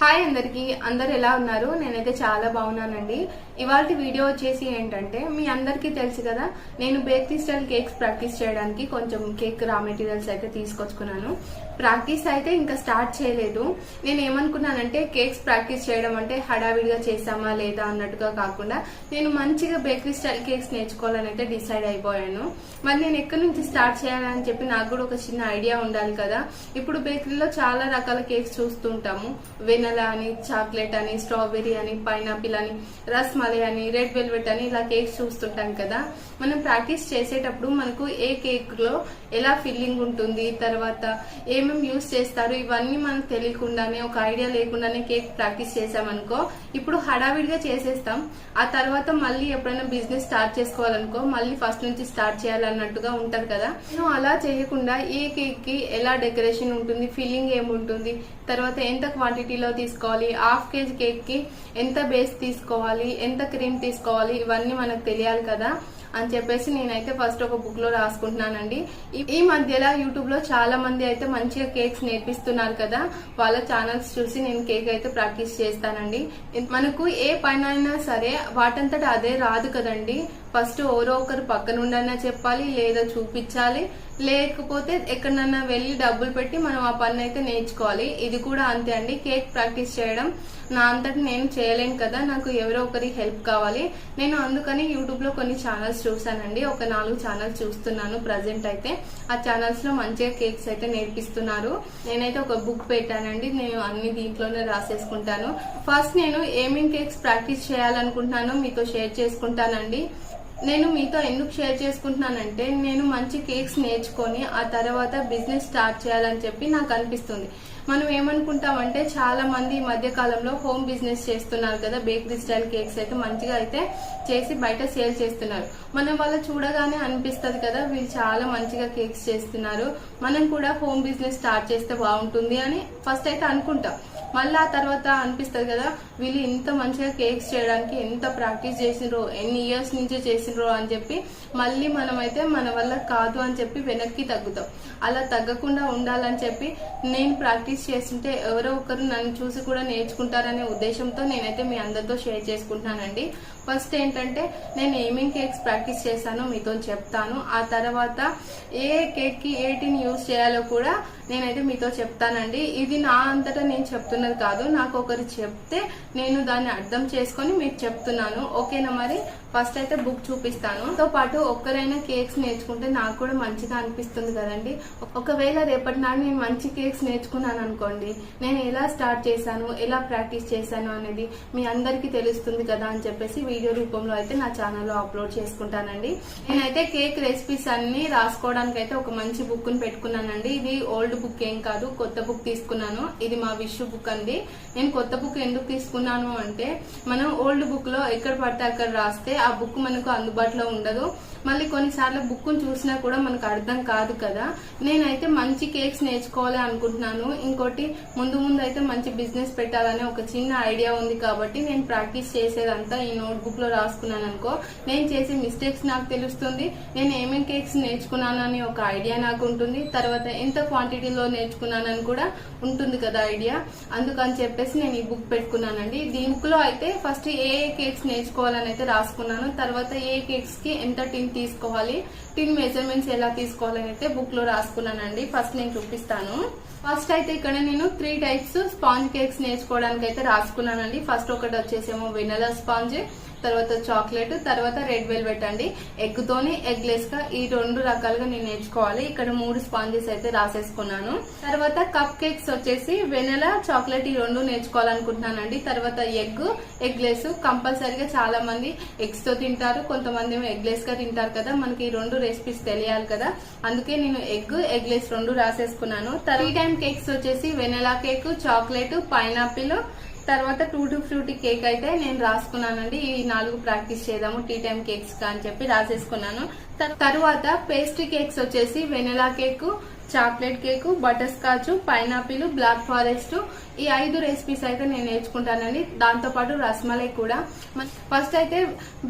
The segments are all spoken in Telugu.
హాయ్ అందరికి. అందరు ఎలా ఉన్నారు? నేనైతే చాలా బాగున్నానండి. ఇవాళ వీడియో వచ్చేసి ఏంటంటే మీ అందరికీ తెలుసు కదా నేను బేకరీ స్టైల్ కేక్స్ ప్రాక్టీస్ చేయడానికి కొంచెం కేక్ రా మెటీరియల్స్ అయితే తీసుకొచ్చుకున్నాను. ప్రాక్టీస్ అయితే ఇంకా స్టార్ట్ చేయలేదు. నేను ఏమనుకున్నానంటే కేక్స్ ప్రాక్టీస్ చేయడం అంటే హడావిడిగా చేసామా లేదా అన్నట్టుగా కాకుండా నేను మంచిగా బేకరీ స్టైల్ కేక్స్ నేర్చుకోవాలని అయితే డిసైడ్ అయిపోయాను. మరి నేను ఎక్కడి నుంచి స్టార్ట్ చేయాలని చెప్పి నాకు కూడా ఒక చిన్న ఐడియా ఉండాలి కదా. ఇప్పుడు బేకరీలో చాలా రకాల కేక్స్ చూస్తుంటాము వెనలా అని చాక్లెట్ అని స్ట్రాబెర్రీ అని పైనాపిల్ అని రస్మలై అని రెడ్ వెల్వెట్ అని ఇలా కేక్స్ చూస్తుంటాం కదా. మనం ప్రాక్టీస్ చేసేటప్పుడు మనకు ఏ కేక్లో ఎలా ఫిల్లింగ్ ఉంటుంది తర్వాత ఏమేమి యూస్ చేస్తారు ఇవన్నీ మనకు తెలియకుండానే ఒక ఐడియా లేకుండానే కేక్ ప్రాక్టీస్ చేసామనుకో ఇప్పుడు హడావిడిగా చేసేస్తాం. ఆ తర్వాత మళ్ళీ ఎప్పుడైనా బిజినెస్ స్టార్ట్ చేసుకోవాలనుకో మళ్ళీ ఫస్ట్ నుంచి స్టార్ట్ చేయాలన్నట్టుగా ఉంటది కదా. నేను అలా చేయకుండా ఏ కేక్కి ఎలా డెకరేషన్ ఉంటుంది ఫిల్లింగ్ ఏముంటుంది తర్వాత ఎంత క్వాంటిటీలో తీసుకోవాలి? హాఫ్ కేజీ కేక్కి ఎంత బేస్ తీసుకోవాలి? ఎంత క్రీమ్ తీసుకోవాలి? ఇవన్నీ మనకు తెలియాలి కదా. అని చెప్పేసి నేనైతే ఫస్ట్ ఒక బుక్లో రాసుకుంటున్నానండి. ఈ- మధ్యలో యూట్యూబ్లో చాలా మంది అయితే మంచిగా కేక్స్ నేర్పిస్తున్నారు కదా. వాళ్ళ ఛానల్స్ చూసి నేను కేక్ అయితే ప్రాక్టీస్ చేస్తానండి. మనకు ఏ పైన అయినా సరే వాటంతట అదే రాదు కదండి. ఫస్ట్ ఎవరో ఒకరు పక్కన ఉండన్నా చెప్పాలి లేదా చూపించాలి. లేకపోతే ఎక్కడన్నా వెళ్ళి డబ్బులు పెట్టి మనం ఆ పని అయితే నేర్చుకోవాలి. ఇది కూడా అంతే అండి. కేక్ ప్రాక్టీస్ చేయడం నా అంతటి నేను చేయలేను కదా. నాకు ఎవరో ఒకరి హెల్ప్ కావాలి. నేను అందుకని యూట్యూబ్లో కొన్ని ఛానల్స్ చూసానండి ఒక నాలుగు ఛానల్స్ చూస్తున్నాను ప్రజెంట్ అయితే. ఆ ఛానల్స్లో మంచిగా కేక్స్ అయితే నేర్పిస్తున్నారు. నేనైతే ఒక బుక్ పెట్టానండి. నేను అన్ని దీంట్లోనే రాసేసుకుంటాను. ఫస్ట్ నేను ఏమేం కేక్స్ ప్రాక్టీస్ చేయాలనుకుంటున్నానో మీతో షేర్ చేసుకుంటానండి. నేను మీతో ఎందుకు షేర్ చేసుకుంటున్నానంటే నేను మంచి కేక్స్ నేర్చుకొని ఆ తర్వాత బిజినెస్ స్టార్ట్ చేయాలని చెప్పి నాకు అనిపిస్తుంది. మనం ఏమనుకుంటామంటే చాలా మంది ఈ మధ్య కాలంలో హోమ్ బిజినెస్ చేస్తున్నారు కదా బేకరీ స్టైల్ కేక్స్ అయితే మంచిగా అయితే చేసి బయట సేల్ చేస్తున్నారు. మనం వాళ్ళు చూడగానే అనిపిస్తుంది కదా వీళ్ళు చాలా మంచిగా కేక్స్ చేస్తున్నారు. మనం కూడా హోమ్ బిజినెస్ స్టార్ట్ చేస్తే బాగుంటుంది అని ఫస్ట్ అయితే అనుకుంటాం. మళ్ళీ ఆ తర్వాత అనిపిస్తుంది కదా వీళ్ళు ఇంత మంచిగా కేక్స్ చేయడానికి ఎంత ప్రాక్టీస్ చేసిండ్రో ఎన్ని ఇయర్స్ నుంచి చేసిండ్రో అని చెప్పి మళ్ళీ మనమైతే మన వల్ల కాదు అని చెప్పి వెనక్కి తగ్గుతాం. అలా తగ్గకుండా ఉండాలని చెప్పి నేను ప్రాక్టీస్ చేస్తుంటే ఎవరో ఒకరు నన్ను చూసి కూడా నేర్చుకుంటారనే ఉద్దేశంతో నేనైతే మీ అందరితో షేర్ చేసుకుంటున్నానండి. ఫస్ట్ ఏంటంటే నేను ఏమేం కేక్స్ ప్రాక్టీస్ చేశానో మీతో చెప్తాను. ఆ తర్వాత ఏ కేక్కి ఏటిని యూజ్ చేయాలో కూడా నేనైతే మీతో చెప్తానండి. ఇది నా అంతటా నేను చెప్తున్నది కాదు. నాకు ఒకరు చెప్తే నేను దాన్ని అర్థం చేసుకొని మీకు చెప్తున్నాను. ఓకేనా మరి? ఫస్ట్ అయితే బుక్ చూపిస్తాను. తో పాటు ఒక్కరైనా కేక్స్ నేర్చుకుంటే నాకు కూడా మంచిగా అనిపిస్తుంది కదండి. ఒకవేళ రేపటి నాడు నేను మంచి కేక్స్ నేర్చుకున్నాను అనుకోండి నేను ఎలా స్టార్ట్ చేశాను ఎలా ప్రాక్టీస్ చేశాను అనేది మీ అందరికీ తెలుస్తుంది కదా అని చెప్పేసి వీడియో రూపంలో అయితే నా ఛానల్లో అప్లోడ్ చేసుకుంటానండి. నేనైతే కేక్ రెసిపీస్ అన్ని రాసుకోవడానికి అయితే ఒక మంచి బుక్ని పెట్టుకున్నానండి. ఇది ఓల్డ్ బుక్ ఏం కాదు కొత్త బుక్ తీసుకున్నాను. ఇది మా విషు బుక్ అండి. నేను కొత్త బుక్ ఎందుకు తీసుకున్నాను అంటే మనం ఓల్డ్ బుక్లో ఎక్కడ పడితే అక్కడ రాస్తే ఆ బుక్ మనకు అందుబాటులో ఉండదు. మళ్ళీ కొన్నిసార్లు బుక్ చూసినా కూడా మనకు అర్థం కాదు కదా. నేనైతే మంచి కేక్స్ నేర్చుకోవాలి అనుకుంటున్నాను. ఇంకోటి ముందు ముందు అయితే మంచి బిజినెస్ పెట్టాలనే ఒక చిన్న ఐడియా ఉంది కాబట్టి నేను ప్రాక్టీస్ చేసేదంతా ఈ నోట్ బుక్లో రాసుకున్నాను అనుకో. నేను చేసే మిస్టేక్స్ నాకు తెలుస్తుంది. నేను ఏమేమి కేక్స్ నేర్చుకున్నాను ఒక ఐడియా నాకు ఉంటుంది. తర్వాత ఎంత క్వాంటిటీలో నేర్చుకున్నానని కూడా ఉంటుంది కదా ఐడియా. అందుకని చెప్పేసి నేను ఈ బుక్ పెట్టుకున్నానండి. దీంట్లో అయితే ఫస్ట్ ఏ ఏ కేక్స్ నేర్చుకోవాలని అయితే రాసుకున్నాను. తర్వాత ఏ కేక్స్కి ఎంత టిన్ తీసుకోవాలి టిన్ మెజర్మెంట్స్ ఎలా తీసుకోవాలని అయితే బుక్లో రాసుకున్నానండి. ఫస్ట్ నేను చూపిస్తాను. ఫస్ట్ అయితే ఇక్కడ నేను త్రీ టైప్స్ స్పాంజ్ కేక్స్ నేర్చుకోవడానికి అయితే రాసుకున్నానండి. ఫస్ట్ ఒకటి వచ్చేసేమో వెనలా స్పాంజ్ తర్వాత చాక్లెట్ తర్వాత రెడ్ వెల్వెట్ అండి. ఎగ్తోని ఎగ్లెస్గా గా ఈ రెండు రకాలుగా నేను నేర్చుకోవాలి. ఇక్కడ మూడు స్పాంజెస్ అయితే రాసేసుకున్నాను. తర్వాత కప్ కేక్స్ వచ్చేసి వెనెలా చాక్లెట్ ఈ రెండు నేర్చుకోవాలనుకుంటున్నానండి. తర్వాత ఎగ్ ఎగ్లెస్ కంపల్సరీగా చాలా మంది ఎగ్స్తో తింటారు. కొంతమంది ఏమో ఎగ్గా తింటారు కదా. మనకి ఈ రెండు రెసిపీస్ తెలియాలి కదా. అందుకే నేను ఎగ్ ఎగ్లెస్ రెండు రాసేసుకున్నాను. త్రీ టైమ్ కేక్స్ వచ్చేసి వెనెలా కేక్ చాక్లెట్ పైనాపిల్ తర్వాత టూటీ ఫ్రూటీ కేక్ అయితే నేను రాసుకున్నానండి. ఈ నాలుగు ప్రాక్టీస్ చేద్దాము టీ టైమ్ కేక్స్గా అని చెప్పి రాసేసుకున్నాను. తర్వాత పేస్ట్రీ కేక్స్ వచ్చేసి vanilla cake chocolate cake butter scotch pineapple black forest ఈ ఐదు రెసిపీస్ అయితే నేను నేర్చుకుంటానండి. దాంతోపాటు రస్మలై కూడా. ఫస్ట్ అయితే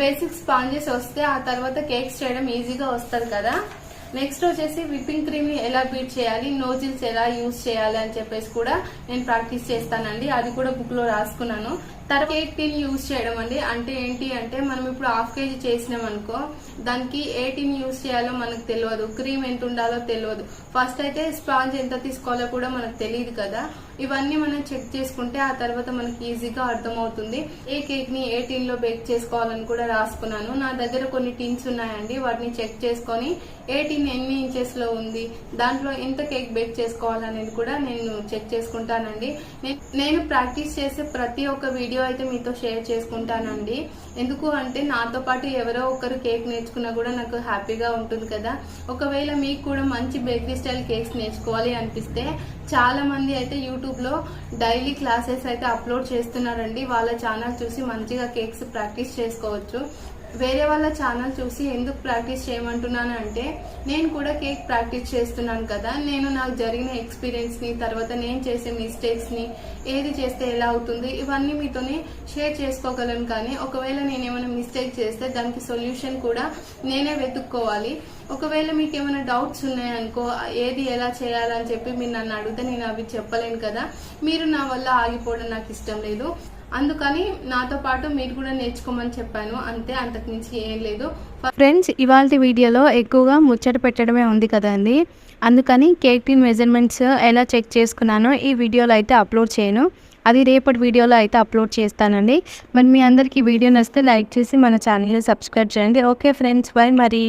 బేసిక్ స్పాంజెస్ వస్తే ఆ తర్వాత కేక్స్ చేయడం ఈజీగా వస్తుంది కదా. నెక్స్ట్ వచ్చేసి విప్పింగ్ క్రీమ్ని ఎలా బీట్ చేయాలి నోజిల్స్ ఎలా యూజ్ చేయాలి అని చెప్పేసి కూడా నేను ప్రాక్టీస్ చేస్తానండి. అది కూడా బుక్లో రాసుకున్నాను. తర్వాత కేక్ టిన్ యూజ్ చేయడం అండి? అంటే ఏంటి అంటే మనం ఇప్పుడు హాఫ్ కేజీ చేసినాం అనుకో దానికి ఏ యూజ్ చేయాలో మనకు తెలియదు. క్రీమ్ ఎంత ఉండాలో తెలియదు. ఫస్ట్ అయితే స్పాంజ్ ఎంత తీసుకోవాలో కూడా మనకు తెలియదు కదా. ఇవన్నీ మనం చెక్ చేసుకుంటే ఆ తర్వాత మనకి ఈజీగా అర్థమవుతుంది. ఏ కేక్ని ఏ టిన్లో బేక్ చేసుకోవాలని కూడా రాసుకున్నాను. నా దగ్గర కొన్ని టిన్స్ ఉన్నాయండి. వాటిని చెక్ చేసుకొని ఏ టిన్ ఎన్ని ఇంచెస్లో ఉంది? దాంట్లో ఎంత కేక్ బేక్ చేసుకోవాలనేది కూడా నేను చెక్ చేసుకుంటానండి. నేను ప్రాక్టీస్ చేసే ప్రతి ఒక్క వీడియో అయితే మీతో షేర్ చేసుకుంటానండి. ఎందుకు అంటే నాతో పాటు ఎవరో ఒకరు కేక్ నేర్చుకున్నా కూడా నాకు హ్యాపీగా ఉంటుంది కదా. ఒకవేళ మీకు కూడా మంచి బేకరీ స్టైల్ కేక్స్ నేర్చుకోవాలి అనిపిస్తే చాలా మంది అయితే యూట్యూబ్లో డైలీ క్లాసెస్ అయితే అప్లోడ్ చేస్తున్నారండి. వాళ్ళ ఛానల్ చూసి మంచిగా కేక్స్ ప్రాక్టీస్ చేసుకోవచ్చు. వేరే వాళ్ళ ఛానల్ చూసి ఎందుకు ప్రాక్టీస్ చేయమంటున్నాను అంటే నేను కూడా కేక్ ప్రాక్టీస్ చేస్తున్నాను కదా నేను నాకు జరిగిన ఎక్స్పీరియన్స్ని తర్వాత నేను చేసే మిస్టేక్స్ని ఏది చేస్తే ఎలా అవుతుంది ఇవన్నీ మీతోని షేర్ చేసుకోగలను కానీ ఒకవేళ నేను ఏమైనా మిస్టేక్ చేస్తే దానికి సొల్యూషన్ కూడా నేనే వెతుక్కోవాలి. ఒకవేళ మీకు ఏమైనా డౌట్స్ ఉన్నాయనుకో ఏది ఎలా చేయాలని చెప్పి మీరు నన్ను అడిగితే నేను అవి చెప్పలేను కదా. మీరు నా వల్ల ఆగిపోవడం నాకు ఇష్టం లేదు. అందుకని నాతో పాటు మీరు కూడా నేర్చుకోమని చెప్పాను. అంతే అంతకు మించి ఏం లేదు. ఫ్రెండ్స్ ఇవాళ వీడియోలో ఎక్కువగా ముచ్చట పెట్టడమే ఉంది కదండి. అందుకని కేక్ టీన్ మెజర్మెంట్స్ ఎలా చెక్ చేసుకున్నానో ఈ వీడియోలో అయితే అప్లోడ్ చేయను. అది రేపటి వీడియోలో అయితే అప్లోడ్ చేస్తానండి. మరి మీ అందరికీ వీడియో నచ్చితే లైక్ చేసి మన ఛానల్ని సబ్స్క్రైబ్ చేయండి. ఓకే ఫ్రెండ్స్ బాయ్ మరి.